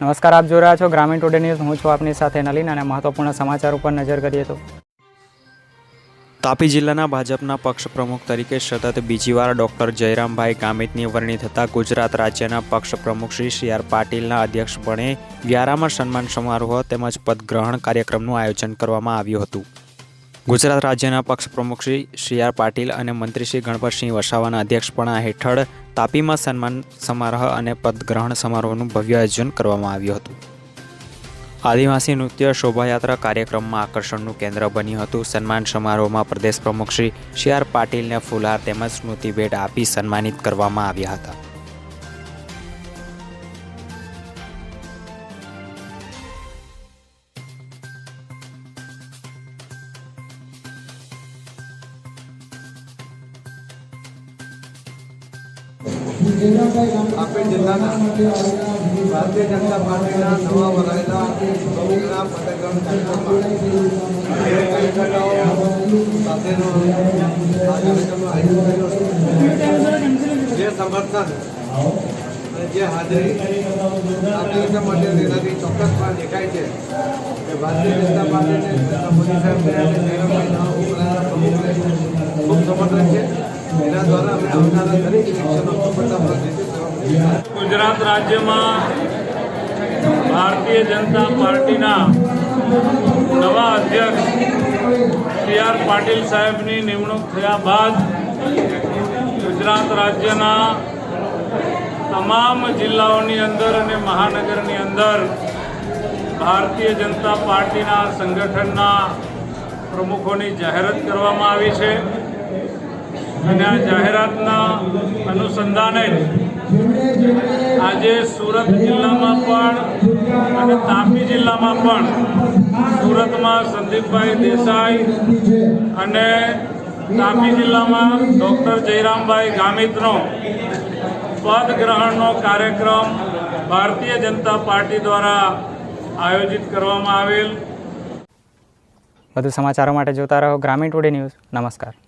નમસ્કાર, આપ જોઈ રહ્યા છો ગ્રામીણ ટુડે ન્યૂઝ. હું છું આપની સાથે નલીન અને મહત્વપૂર્ણ સમાચાર ઉપર નજર કરીએ તો. તાપી જિલ્લાના ભાજપના પક્ષ પ્રમુખ તરીકે સતત બીજી વાર ડોક્ટર જયરામભાઈ કામિતની વરણી થતાં ગુજરાત રાજ્યના પક્ષ પ્રમુખ શ્રી સી આર પાટીલના અધ્યક્ષપણે વ્યારામાં સન્માન સમારોહ તેમજ પદગ્રહણ કાર્યક્રમનું આયોજન કરવામાં આવ્યું હતું. ગુજરાત રાજ્યના પક્ષ પ્રમુખ શ્રી સી આર પાટીલ અને મંત્રી શ્રી ગણપતસિંહ વસાવાના અધ્યક્ષપણા હેઠળ તાપીમાં સન્માન સમારોહ અને પદગ્રહણ સમારોહનું ભવ્ય આયોજન કરવામાં આવ્યું હતું. આદિવાસી નૃત્ય શોભાયાત્રા કાર્યક્રમમાં આકર્ષણનું કેન્દ્ર બન્યું હતું. સન્માન સમારોહમાં પ્રદેશ પ્રમુખ શ્રી સી આર પાટીલને ફુલહાર તેમજ સ્મૃતિ ભેટ આપી સન્માનિત કરવામાં આવ્યા હતા. તાપી જિલ્લાના ભારતીય જનતા પાર્ટીના નવા વરાયેલા પ્રમુખના પદગ્રહણ કાર્યક્રમમાં સાથેનો કાર્યક્રમનું આયોજન કર્યું જે સમર્થન અને જે હાજરી કાર્યક્રમ માટે તેનાથી ચોક્કસપણે દેખાય છે કે ભારતીય જનતા પાર્ટીને મોદી સાહેબને અને જયરામભાઈ પ્રમુખને ખૂબ સમર્થન ગુજરાત રાજ્યમાં ભારતીય જનતા પાર્ટીના નવા અધ્યક્ષ સી આર પાટીલ સાહેબની નિમણૂક થયા બાદ ગુજરાત રાજ્યના તમામ જિલ્લાઓની અંદર અને મહાનગરની અંદર ભારતીય જનતા પાર્ટીના સંગઠનના પ્રમુખોની જાહેરાત કરવામાં આવી છે. અને આ જાહેરાતના અનુસંધાને આજે સુરત જિલ્લામાં પણ અને તાપી જિલ્લામાં પણ સુરતમાં સંદીપભાઈ દેસાઈ અને તાપી જિલ્લામાં ડૉક્ટર જયરામભાઈ ગામિતનો પદ ગ્રહણનો કાર્યક્રમ ભારતીય જનતા પાર્ટી દ્વારા આયોજિત કરવામાં આવેલ. વધુ સમાચારો માટે જોતા રહો ગ્રામીણ ટુડે ન્યૂઝ. નમસ્કાર.